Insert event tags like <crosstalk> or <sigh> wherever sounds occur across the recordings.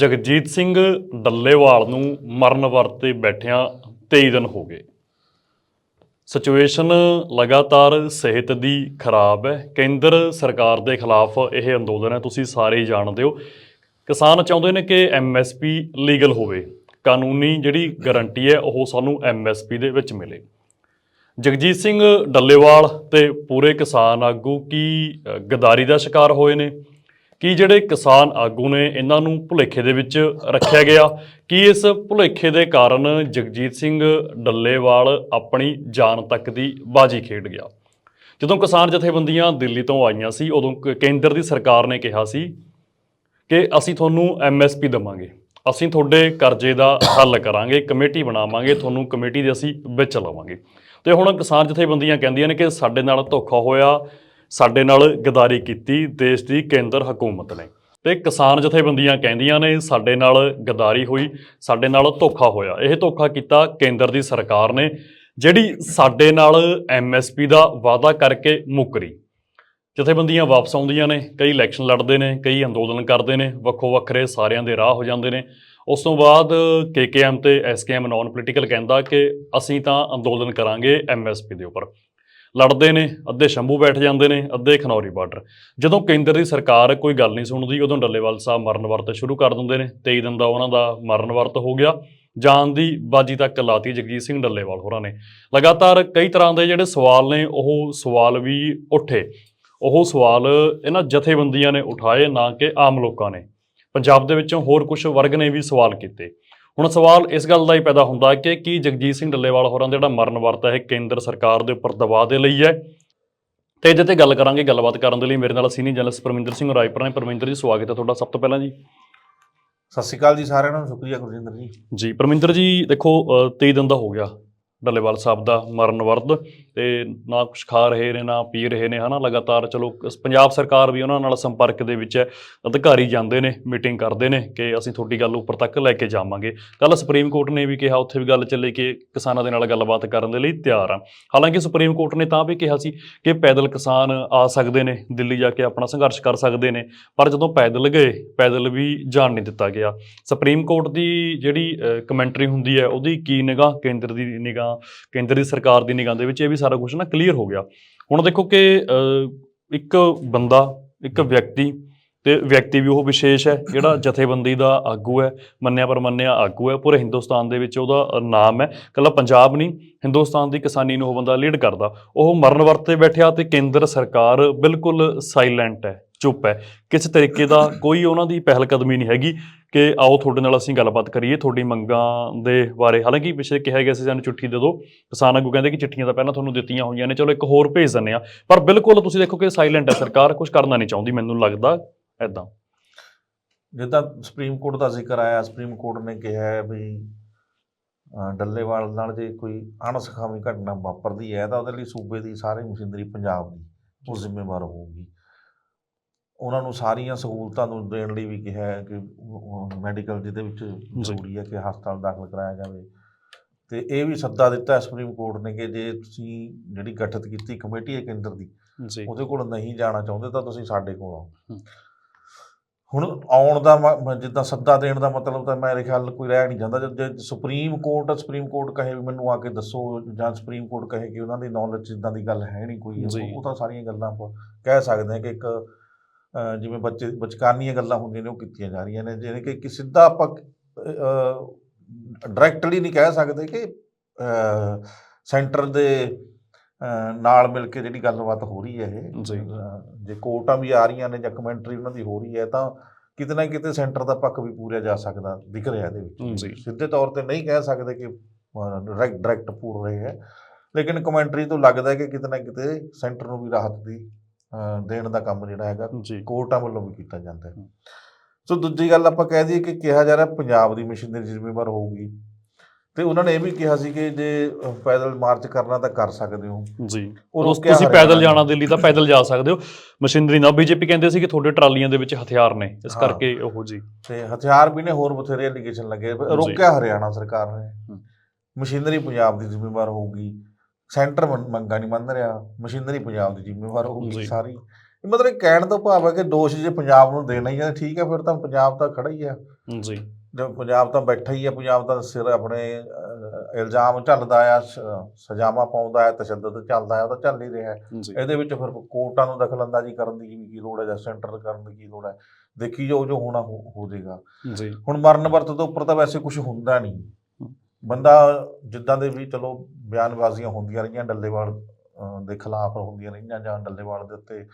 ਜਗਜੀਤ ਸਿੰਘ ਡੱਲੇਵਾਲ ਨੂੰ ਮਰਨ ਵਰਤੇ ਬੈਠਿਆਂ 23 ਦਿਨ ਹੋ ਗਏ। ਸਿਚੁਏਸ਼ਨ ਲਗਾਤਾਰ ਸਿਹਤ ਦੀ ਖਰਾਬ ਹੈ। ਕੇਂਦਰ ਸਰਕਾਰ ਦੇ ਖਿਲਾਫ ਇਹ ਅੰਦੋਲਨ ਹੈ। ਤੁਸੀਂ ਸਾਰੇ ਹੀ ਜਾਣਦੇ ਹੋ। ਕਿਸਾਨ ਚਾਹੁੰਦੇ ਨੇ ਕਿ ਐਮਐਸਪੀ ਲੀਗਲ ਹੋਵੇ। ਕਾਨੂੰਨੀ ਜਿਹੜੀ ਗਾਰੰਟੀ ਹੈ, ਉਹ ਸਾਨੂੰ ਐਮਐਸਪੀ ਦੇ ਵਿੱਚ ਮਿਲੇ। ਜਗਜੀਤ ਸਿੰਘ ਡੱਲੇਵਾਲ ਤੇ ਪੂਰੇ ਕਿਸਾਨ ਆਗੂ ਕੀ ਗਦਾਰੀ ਦਾ ਸ਼ਿਕਾਰ ਹੋਏ ਨੇ? ਕੀ ਜਿਹੜੇ ਕਿਸਾਨ ਆਗੂ ਨੇ ਇਹਨਾਂ ਨੂੰ ਭੁਲੇਖੇ ਦੇ ਵਿੱਚ ਰੱਖਿਆ ਗਿਆ? ਕੀ ਇਸ ਭੁਲੇਖੇ ਦੇ ਕਾਰਨ ਜਗਜੀਤ ਸਿੰਘ ਡੱਲੇਵਾਲ ਆਪਣੀ ਜਾਨ ਤੱਕ ਦੀ ਬਾਜੀ ਖੇਡ ਗਿਆ? ਜਦੋਂ ਕਿਸਾਨ ਜਥੇਬੰਦੀਆਂ ਦਿੱਲੀ ਤੋਂ ਆਈਆਂ ਸੀ, ਉਦੋਂ ਕ- ਕੇਂਦਰ ਦੀ ਸਰਕਾਰ ਨੇ ਕਿਹਾ ਸੀ ਕਿ ਅਸੀਂ ਤੁਹਾਨੂੰ ਐਮਐਸਪੀ ਦਵਾਂਗੇ। ਅਸੀਂ ਤੁਹਾਡੇ ਕਰਜ਼ੇ ਦਾ ਹੱਲ ਕਰਾਂਗੇ, ਕਮੇਟੀ ਬਣਾਵਾਂਗੇ, ਤੁਹਾਨੂੰ ਕਮੇਟੀ ਦੇ ਅਸੀਂ ਵਿੱਚ ਲਵਾਂਗੇ। ਤੇ ਹੁਣ ਕਿਸਾਨ ਜਥੇਬੰਦੀਆਂ ਕਹਿੰਦੀਆਂ ਨੇ ਕਿ ਸਾਡੇ ਨਾਲ ਧੋਖਾ ਹੋਇਆ ਸਾਡੇ ਨਾਲ ਗਦਾਰੀ ਕੀਤੀ ਦੇਸ਼ ਦੀ ਕੇਂਦਰ ਹਕੂਮਤ ਨੇ। ਤੇ ਕਿਸਾਨ ਜਥੇਬੰਦੀਆਂ ਕਹਿੰਦੀਆਂ ਨੇ ਸਾਡੇ ਨਾਲ ਗਦਾਰੀ ਹੋਈ, ਸਾਡੇ ਨਾਲ ਧੋਖਾ ਹੋਇਆ। ਇਹ ਧੋਖਾ ਕੀਤਾ ਕੇਂਦਰ ਦੀ ਸਰਕਾਰ ਨੇ, ਜਿਹੜੀ ਸਾਡੇ ਨਾਲ ਐਮਐਸਪੀ ਦਾ ਵਾਅਦਾ ਕਰਕੇ ਮੁੱਕਰੀ ਜਥੇਬੰਦੀਆਂ ਵਾਪਸ ਆਉਂਦੀਆਂ ਨੇ, ਕਈ ਇਲੈਕਸ਼ਨ ਲੜਦੇ ਨੇ, ਕਈ ਅੰਦੋਲਨ ਕਰਦੇ ਨੇ ਵੱਖੋ ਵੱਖਰੇ ਸਾਰਿਆਂ ਦੇ ਰਾਹ ਹੋ ਜਾਂਦੇ ਨੇ। ਉਸ ਤੋਂ ਬਾਅਦ ਕੇਕੇਐਮ ਤੇ ਐਸਕੇਐਮ ਨਾਨ ਪੋਲੀਟੀਕਲ ਕਹਿੰਦਾ ਕਿ ਅਸੀਂ ਤਾਂ ਅੰਦੋਲਨ ਕਰਾਂਗੇ ਐਮਐਸਪੀ ਦੇ ਉੱਪਰ। ਲੜਦੇ ਨੇ, ਅੱਧੇ ਸ਼ੰਭੂ ਬੈਠ ਜਾਂਦੇ ਨੇ, ਅੱਧੇ ਖਨੌਰੀ ਬਾਰਡਰ। ਜਦੋਂ ਕੇਂਦਰ ਦੀ ਸਰਕਾਰ ਕੋਈ ਗੱਲ ਨਹੀਂ ਸੁਣਦੀ, ਉਦੋਂ ਡੱਲੇਵਾਲ ਸਾਹਿਬ ਮਰਨ ਵਰਤ ਸ਼ੁਰੂ ਕਰ ਦਿੰਦੇ ਨੇ। 23 ਦਿਨ ਦਾ ਉਹਨਾਂ ਦਾ ਮਰਨ ਵਰਤ ਹੋ ਗਿਆ। ਜਾਨ ਦੀ ਬਾਜੀ ਤੱਕ ਲਾਤੀ ਜਗਜੀਤ ਸਿੰਘ ਡੱਲੇਵਾਲ ਹੋਰਾਂ ਨੇ। ਲਗਾਤਾਰ ਕਈ ਤਰ੍ਹਾਂ ਦੇ ਜਿਹੜੇ ਸਵਾਲ ਨੇ, ਉਹ ਸਵਾਲ ਵੀ ਉੱਠੇ। ਉਹ ਸਵਾਲ ਇਹਨਾਂ ਜਥੇਬੰਦੀਆਂ ਨੇ ਉਠਾਏ, ਨਾ ਕਿ ਆਮ ਲੋਕਾਂ ਨੇ। ਪੰਜਾਬ ਦੇ ਵਿੱਚੋਂ ਹੋਰ ਕੁਝ ਵਰਗ ਨੇ ਵੀ ਸਵਾਲ ਕੀਤੇ। ਹੁਣ ਸਵਾਲ ਇਸ ਗੱਲ ਦਾ ਹੀ ਪੈਦਾ ਹੁੰਦਾ ਕਿ ਕੀ ਜਗਜੀਤ ਸਿੰਘ ਡੱਲੇਵਾਲ ਹੋਰਾਂ ਦਾ ਜਿਹੜਾ ਮਰਨ ਵਰਤ ਹੈ ਕੇਂਦਰ ਸਰਕਾਰ ਦੇ ਉੱਪਰ ਦਬਾਅ ਦੇ ਲਈ ਹੈ? ਤੇ ਇਹਦੇ ਤੇ ਗੱਲ ਕਰਾਂਗੇ ਗੱਲਬਾਤ ਕਰਨ ਦੇ ਲਈ ਮੇਰੇ ਨਾਲ ਸੀਨੀਅਰ ਜਰਨਲਿਸਟ ਪਰਮਿੰਦਰ ਸਿੰਘ ਰਾਏਪੁਰ ਨੇ। ਪਰਮਿੰਦਰ ਜੀ ਸਵਾਗਤ ਹੈ ਤੁਹਾਡਾ ਸਭ ਤੋਂ ਪਹਿਲਾਂ ਜੀ। ਸਤਿ ਸ਼੍ਰੀ ਅਕਾਲ ਜੀ ਸਾਰਿਆਂ ਨੂੰ ਸ਼ੁਕਰੀਆ ਗੁਰਜਿੰਦਰ ਜੀ। ਜੀ ਪਰਮਿੰਦਰ ਜੀ ਦੇਖੋ ਅ, 23 ਦਿਨ ਦਾ ਹੋ ਗਿਆ। ਡੱਲੇਵਾਲ ਸਾਹਿਬ ਦਾ ਮਰਨ ਵਰਦ ਤੇ ਨਾ ਕੁਛ ਖਾ ਰਹੇ ਨੇ, ਨਾ ਪੀ ਰਹੇ ਨੇ, ਹਨਾ? ਲਗਾਤਾਰ ਚਲੋ ਕ- ਪੰਜਾਬ ਸਰਕਾਰ ਵੀ ਉਹਨਾਂ ਨਾਲ ਸੰਪਰਕ ਦੇ ਵਿੱਚ ਹੈ। ਅਧਿਕਾਰੀ ਜਾਂਦੇ ਨੇ, ਮੀਟਿੰਗ ਕਰਦੇ ਨੇ ਕਿ ਅਸੀਂ ਤੁਹਾਡੀ ਗੱਲ ਉੱਪਰ ਤੱਕ ਲੈ ਕੇ ਜਾਵਾਂਗੇ। ਕੱਲ ਸੁਪਰੀਮ ਕੋਰਟ ਨੇ ਵੀ ਕਿਹਾ, ਉੱਥੇ ਵੀ ਗੱਲ ਚੱਲੀ ਕਿ ਕਿਸਾਨਾਂ ਦੇ ਨਾਲ ਗੱਲਬਾਤ ਕਰਨ ਦੇ ਲਈ ਤਿਆਰ ਆ। ਹਾਲਾਂਕਿ ਸੁਪਰੀਮ ਕੋਰਟ ਨੇ ਤਾਂ ਵੀ ਕਿਹਾ ਸੀ ਕਿ ਪੈਦਲ ਕਿਸਾਨ ਆ ਸਕਦੇ ਨੇ, ਦਿੱਲੀ ਜਾ ਕੇ ਆਪਣਾ ਸੰਘਰਸ਼ ਕਰ ਸਕਦੇ ਨੇ, ਪਰ ਜਦੋਂ ਪੈਦਲ ਗਏ, ਪੈਦਲ ਵੀ ਜਾਣ ਨਹੀਂ ਦਿੱਤਾ ਗਿਆ। ਸੁਪਰੀਮ ਕੋਰਟ ਦੀ ਜਿਹੜੀ ਕਮੈਂਟਰੀ ਹੁੰਦੀ ਹੈ, ਉਹਦੀ ਕੀ ਨਿਗਾਹ, ਕੇਂਦਰ ਦੀ ਨਿਗਾਹ ਕੇਂਦਰ ਦੀ ਸਰਕਾਰ ਦੀ ਨਿਗਾਹ ਦੇ ਵਿੱਚ ਇਹ ਵੀ ਸਾਰਾ ਕੁਝ ਨਾ ਕਲੀਅਰ ਹੋ ਗਿਆ। ਹੁਣ ਦੇਖੋ ਕਿ ਇੱਕ ਬੰਦਾ ਇੱਕ ਵਿਅਕਤੀ ਤੇ ਵਿਅਕਤੀ ਵੀ ਉਹ ਵਿਸ਼ੇਸ਼ ਹੈ ਜਿਹੜਾ <coughs> ਜਥੇਬੰਦੀ ਦਾ ਆਗੂ ਹੈ ਮੰਨਿਆ ਪਰਮੰਨਿਆ ਆਗੂ ਹੈ ਪੂਰੇ ਹਿੰਦੁਸਤਾਨ ਦੇ ਵਿੱਚ ਉਹਦਾ ਨਾਮ ਹੈ। ਕੱਲਾ ਪੰਜਾਬ ਨਹੀਂ ਹਿੰਦੁਸਤਾਨ ਦੀ ਕਿਸਾਨੀ ਨੂੰ ਉਹ ਬੰਦਾ ਲੀਡ ਕਰਦਾ। ਉਹ ਮਰਨ ਵਰਤੇ ਬੈਠਿਆ ਤੇ ਕੇਂਦਰ ਸਰਕਾਰ ਬਿਲਕੁਲ ਸਾਇਲੈਂਟ ਹੈ। ਚੁੱਪ ਹੈ। ਕਿਸ ਤਰੀਕੇ ਦਾ ਕੋਈ ਉਹਨਾਂ ਦੀ ਪਹਿਲ ਕਦਮੀ ਨਹੀਂ ਹੈਗੀ ਕਿ ਆਓ ਤੁਹਾਡੇ ਨਾਲ ਅਸੀਂ ਗੱਲਬਾਤ ਕਰੀਏ, ਤੁਹਾਡੀ ਮੰਗਾਂ ਦੇ ਬਾਰੇ। ਹਾਲਾਂਕਿ ਪਿਛਲੇ ਕਿਹਾ ਗਿਆ ਸੀ ਸਾਨੂੰ ਚਿੱਠੀ ਦੇ ਦਿਓ। ਕਿਸਾਨ ਆਗੂ ਕਹਿੰਦੇ ਕਿ ਚਿੱਠੀਆਂ ਤਾਂ ਪਹਿਲਾਂ ਤੁਹਾਨੂੰ ਦਿੱਤੀਆਂ ਹੋਈਆਂ ਨੇ। ਚਲੋ ਇੱਕ ਹੋਰ ਭੇਜ ਦਿੰਦੇ ਆ ਪਰ ਬਿਲਕੁਲ ਤੁਸੀਂ ਦੇਖੋ ਕਿ ਸਾਇਲੈਂਟ ਹੈ ਸਰਕਾਰ ਕੁਝ ਕਰਨਾ ਨਹੀਂ ਚਾਹੁੰਦੀ। ਮੈਨੂੰ ਲੱਗਦਾ ਐਦਾਂ ਜਿੱਦਾਂ ਸੁਪਰੀਮ ਕੋਰਟ ਦਾ ਜ਼ਿਕਰ ਆਇਆ, ਸੁਪਰੀਮ ਕੋਰਟ ਨੇ ਕਿਹਾ ਹੈ ਵੀ ਡੱਲੇਵਾਲ ਨਾਲ ਜੇ ਕੋਈ ਅਣਸਖਾਵੀ ਘਟਨਾ ਵਾਪਰਦੀ ਹੈ, ਤਾਂ ਉਹਦੇ ਲਈ ਸੂਬੇ ਦੀ ਸਾਰੀ ਮਸ਼ੀਨਰੀ ਪੰਜਾਬ ਦੀ ਉਹ ਜ਼ਿੰਮੇਵਾਰ ਹੋਊਗੀ। ਉਹਨਾਂ ਨੂੰ ਸਾਰੀਆਂ ਸਹੂਲਤਾਂ ਨੂੰ ਦੇਣ ਲਈ ਵੀ ਕਿਹਾ ਹੈ ਕਿ ਮੈਡੀਕਲ ਜਿਹਦੇ ਵਿੱਚ ਜ਼ਰੂਰੀ ਹੈ ਕਿ ਹਸਪਤਾਲ ਦਾਖਲ ਕਰਾਇਆ ਜਾਵੇ। ਤੇ ਇਹ ਵੀ ਸੱਦਾ ਦਿੱਤਾ ਸੁਪਰੀਮ ਕੋਰਟ ਨੇ ਕਿ ਜੇ ਤੁਸੀਂ ਜਿਹੜੀ ਗਠਿਤ ਕੀਤੀ ਕਮੇਟੀ ਹੈ ਕੇਂਦਰ ਦੀ ਉਹਦੇ ਕੋਲ ਨਹੀਂ ਜਾਣਾ ਚਾਹੁੰਦੇ ਤਾਂ ਤੁਸੀਂ ਸਾਡੇ ਕੋਲ ਆਓ। ਹੁਣ ਆਉਣ ਦਾ ਜਿੱਦਾਂ ਸੱਦਾ ਦੇਣ ਦਾ ਮਤਲਬ ਤਾਂ ਮੇਰੇ ਖਿਆਲ ਕੋਈ ਰਹਿ ਨਹੀਂ ਜਾਂਦਾ। ਜੇ ਸੁਪਰੀਮ ਕੋਰਟ ਸੁਪਰੀਮ ਕੋਰਟ ਕਹੇ ਵੀ ਮੈਨੂੰ ਆ ਕੇ ਦੱਸੋ ਜਾਂ ਸੁਪਰੀਮ ਕੋਰਟ ਕਹੇ ਕਿ ਉਹਨਾਂ ਦੀ ਨੌਲੇਜ ਇਦਾਂ ਦੀ ਗੱਲ ਹੈ ਨਹੀਂ ਕੋਈ। ਉਹ ਤਾਂ ਸਾਰੀਆਂ ਗੱਲਾਂ ਕਹਿ ਸਕਦੇ ਹਾਂ ਕਿ ਇੱਕ ਜਿਵੇਂ ਬੱਚੇ ਬਚਕਾਨੀਆਂ ਗੱਲਾਂ ਹੁੰਦੀਆਂ ਨੇ ਉਹ ਕੀਤੀਆਂ ਜਾ ਰਹੀਆਂ ਨੇ ਜਿਵੇਂ ਕਿ ਸਿੱਧਾ ਆਪਾਂ ਡਾਇਰੈਕਟਲੀ ਨਹੀਂ ਕਹਿ ਸਕਦੇ ਕਿ ਸੈਂਟਰ ਦੇ ਨਾਲ ਮਿਲ ਕੇ ਜਿਹੜੀ ਗੱਲਬਾਤ ਹੋ ਰਹੀ ਹੈ ਇਹ ਜੀ। ਕੋਰਟਾਂ ਵੀ ਆ ਰਹੀਆਂ ਨੇ ਜਾਂ ਕਮੈਂਟਰੀ ਉਹਨਾਂ ਦੀ ਹੋ ਰਹੀ ਹੈ ਤਾਂ ਕਿਤੇ ਨਾ ਕਿਤੇ ਸੈਂਟਰ ਦਾ ਪੱਖ ਵੀ ਪੂਰਿਆ ਜਾ ਸਕਦਾ ਦਿਖ ਰਿਹਾ ਇਹਦੇ ਵਿੱਚ। ਸਿੱਧੇ ਤੌਰ ਤੇ ਨਹੀਂ ਕਹਿ ਸਕਦੇ ਕਿ ਡਾਇਰੈਕਟ ਡਾਇਰੈਕਟ ਪੂਰ ਰਹੇ ਹੈ ਲੇਕਿਨ ਕਮੈਂਟਰੀ ਤੋਂ ਲੱਗਦਾ ਹੈ ਕਿ ਕਿਤੇ ਨਾ ਕਿਤੇ ਸੈਂਟਰ ਨੂੰ ਵੀ ਰਾਹਤ ਦੀ ਦੇਣ ਦਾ ਕੰਮ ਜਿਹੜਾ ਹੈਗਾ ਕੋਰਟਾਂ ਵੱਲੋਂ ਵੀ ਕੀਤਾ ਜਾਂਦਾ ਹੈ। ਸੋ ਦੂਜੀ ਗੱਲ ਆਪਾਂ ਕਹਿ ਦਈਏ ਕਿ ਕਿਹਾ ਜਾ ਰਿਹਾ ਪੰਜਾਬ ਦੀ ਮਸ਼ੀਨਰੀ ਜ਼ਿੰਮੇਵਾਰ ਹੋਊਗੀ। ਤੇ ਉਹਨਾਂ ਨੇ ਇਹ ਵੀ ਕਿਹਾ ਸੀ ਕਿ ਜੇ ਪੈਦਲ ਮਾਰਚ ਕਰਨਾ ਤਾਂ ਕਰ ਸਕਦੇ ਹੋ। ਜੀ। ਉਹ ਉਸ- ਤੁਸੀਂ ਪੈਦਲ ਨੇ। ਜਾਣਾ ਦਿੱਲੀ ਤਾਂ ਪੈਦਲ ਜਾ ਸਕਦੇ ਹੋ। ਮਸ਼ੀਨਰੀ ਨਾਲ ਬੀਜੇਪੀ ਕਹਿੰਦੇ ਸੀ ਕਿ ਤੁਹਾਡੇ ਟਰਾਲੀਆਂ ਦੇ ਵਿੱਚ ਹਥਿਆਰ ਨੇ ਇਸ। ਕਰਕੇ ਉਹ ਜੀ। ਤੇ ਹਥਿਆਰ ਵੀ ਨੇ ਹੋਰ ਬਥੇਰੇ ਐਲੀਗੇਸ਼ਨ ਲੱਗੇ। ਰੋਕਿਆ ਹਰਿਆਣਾ ਸਰਕਾਰ ਨੇ। ਮਸ਼ੀਨਰੀ ਪੰਜਾਬ ਦੀ ਜ਼ਿੰਮੇਵਾਰ ਹੋਊਗੀ। ਸੈਂਟਰ ਮੰਗ- ਨਹੀਂ ਮੰਨ ਰਿਹਾ ਮਸ਼ੀਨਰੀ ਪੰਜਾਬ ਦੀ ਜ਼ਿੰਮੇਵਾਰ। ਹੋਊਗੀ ਸਾਰੀ। ਮਤਲਬ ਕਹਿਣ ਤੋਂ ਭਾਵ ਹੈ ਕਿ ਦੋਸ਼ ਜੇ ਪੰਜਾਬ ਨੂੰ ਦੇਣਾ ਹੀ ਹੈ ਠੀਕ ਹੈ ਫਿਰ ਤਾਂ ਪੰਜਾਬ ਤਾਂ ਖੜਾ ਹੀ ਹੈ। ਜੀ। ਜੋ ਪੰਜਾਬ ਤਾਂ ਬੈਠਾ ਹੀ ਹੈ ਪੰਜਾਬ ਦਾ ਸਿਰ ਆਪਣੇ ਇਲਜ਼ਾਮ ਝੱਲਦਾ ਆ ਸਜ਼ਾਵਾਂ ਪਾਉਂਦਾ ਹੈ ਤਸ਼ੱਦਦ ਚੱਲਦਾ ਹੈ ਉਹ ਤਾਂ ਚੱਲ ਹੀ ਰਿਹਾ ਇਹਦੇ ਵਿੱਚ ਫਿਰ ਕੋਰਟਾਂ ਨੂੰ ਦਖਲਅੰਦਾਜ਼ੀ ਕਰਨ ਦੀ ਕੀ ਲੋੜ ਹੈ ਜਾਂ ਸੈਂਟਰ ਕਰਨ ਦੀ ਕੀ ਲੋੜ ਹੈ? ਦੇਖੀ ਜੋ ਜੋ ਹੋਣਾ ਹੋ ਹੋ ਜਾਏਗਾ। ਜੀ। ਹੁਣ ਮਰਨ ਵਰਤ ਤੋਂ ਉੱਪਰ ਤਾਂ ਵੈਸੇ ਕੁਝ ਹੁੰਦਾ ਨਹੀਂ। ਬੰਦਾ ਜਿੱਦਾਂ ਦੇ ਵੀ ਚਲੋ ਬਿਆਨਬਾਜ਼ੀਆਂ ਹੁੰਦੀਆਂ ਰਹੀਆਂ ਡੱਲੇਵਾਲ ਦੇ ਖਿਲਾਫ ਹੁੰਦੀਆਂ ਰਹੀਆਂ ਜਾਂ ਡੱਲੇਵਾਲ ਦੇ ਉੱਤੇ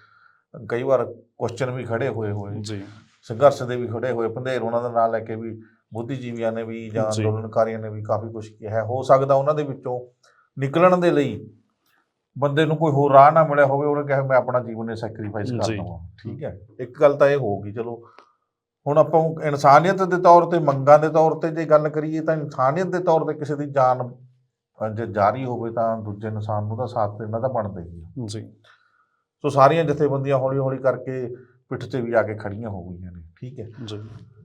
ਕਈ ਵਾਰ ਕੁਐਸਚਨ ਵੀ ਖੜੇ ਹੋਏ ਹੋਏ ਜੀ ਸੰਘਰਸ਼ ਦੇ ਵੀ ਖੜੇ ਹੋਏ ਪੰਧੇਰ ਉਹਨਾਂ ਦਾ ਨਾਂ ਲੈ ਕੇ ਵੀ ਬੁੱਧੀਜੀਵੀਆਂ ਨੇ ਵੀ ਜਾਂ। ਅੰਦੋਲਨਕਾਰੀਆਂ ਨੇ ਵੀ ਕਾਫੀ ਕੁਝ ਕਿਹਾ ਹੋ ਸਕਦਾ ਉਹਨਾਂ ਦੇ ਵਿੱਚੋਂ ਨਿਕਲਣ ਦੇ ਲਈ ਬੰਦੇ ਨੂੰ ਕੋਈ ਹੋਰ ਰਾਹ ਨਾ ਮਿਲਿਆ ਹੋਵੇ ਉਹਨੇ ਕਿਹਾ ਮੈਂ ਆਪਣਾ ਜੀਵਨ ਨੇ ਸੈਕਰੀਫਾਈਸ ਕਰ। ਦਵਾਂ ਠੀਕ ਹੈ ਇੱਕ ਗੱਲ ਤਾਂ ਇਹ ਹੋਊਗੀ ਚਲੋ ਹੁਣ ਆਪਾਂ ਇਨਸਾਨੀਅਤ ਦੇ ਤੌਰ ਤੇ ਮੰਗਾਂ ਦੇ ਤੌਰ ਤੇ ਜੇ ਗੱਲ ਕਰੀਏ ਤਾਂ ਇਨਸਾਨੀਅਤ ਦੇ ਤੌਰ ਤੇ ਕਿਸੇ ਦੀ ਜਾਨ ਜੇ ਜਾਰੀ ਹੋਵੇ ਤਾਂ ਦੂਜੇ ਇਨਸਾਨ ਨੂੰ ਤਾਂ ਸਾਥ ਦੇਣਾ ਤਾਂ ਬਣਦਾ ਹੀ ਹੈ ਜੀ। ਸੋ ਸਾਰੀਆਂ ਜਥੇਬੰਦੀਆਂ ਹੌਲੀ ਹੌਲੀ ਕਰਕੇ ਪਿੱਠ ਤੇ ਵੀ ਆ ਕੇ ਖੜੀਆਂ ਹੋ ਗਈਆਂ ਨੇ ਠੀਕ ਹੈ? ਜੀ।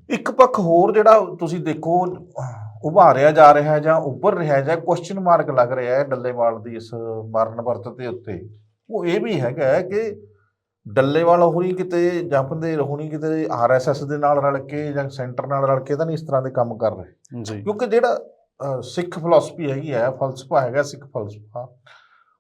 ਇੱਕ ਪੱਖ ਹੋਰ ਜਿਹੜਾ ਤੁਸੀਂ ਦੇਖੋ ਉਭਾਰਿਆ ਜਾ ਰਿਹਾ ਹੈ ਜਾਂ ਉੱਭਰ ਰਿਹਾ ਹੈ ਜਾਂ ਕੁਐਸਚਨ ਮਾਰਕ ਲੱਗ ਰਿਹਾ ਹੈ ਡੱਲੇਵਾਲ ਦੀ ਇਸ ਮਰਨ ਵਰਤ ਦੇ ਉੱਤੇ ਉਹ ਇਹ ਵੀ ਹੈਗਾ ਕਿ ਡੱਲੇਵਾਲ ਹੋਣੀ ਕਿਤੇ ਜਾਂ ਪੰਧੇਰ ਹੋਣੀ ਕਿਤੇ ਆਰਐਸਐਸ ਦੇ ਨਾਲ ਰਲ ਕੇ ਜਾਂ ਸੈਂਟਰ ਨਾਲ ਰਲ ਕੇ ਤਾਂ ਨਹੀਂ ਇਸ ਤਰ੍ਹਾਂ ਦੇ ਕੰਮ ਕਰ ਰਹੇ। ਜੀ। ਕਿਉਂਕਿ ਜਿਹੜਾ ਸਿੱਖ ਫਿਲਾਸਫੀ ਹੈਗੀ ਹੈ ਫਲਸਫਾ ਹੈਗਾ ਸਿੱਖ ਫਲਸਫਾ।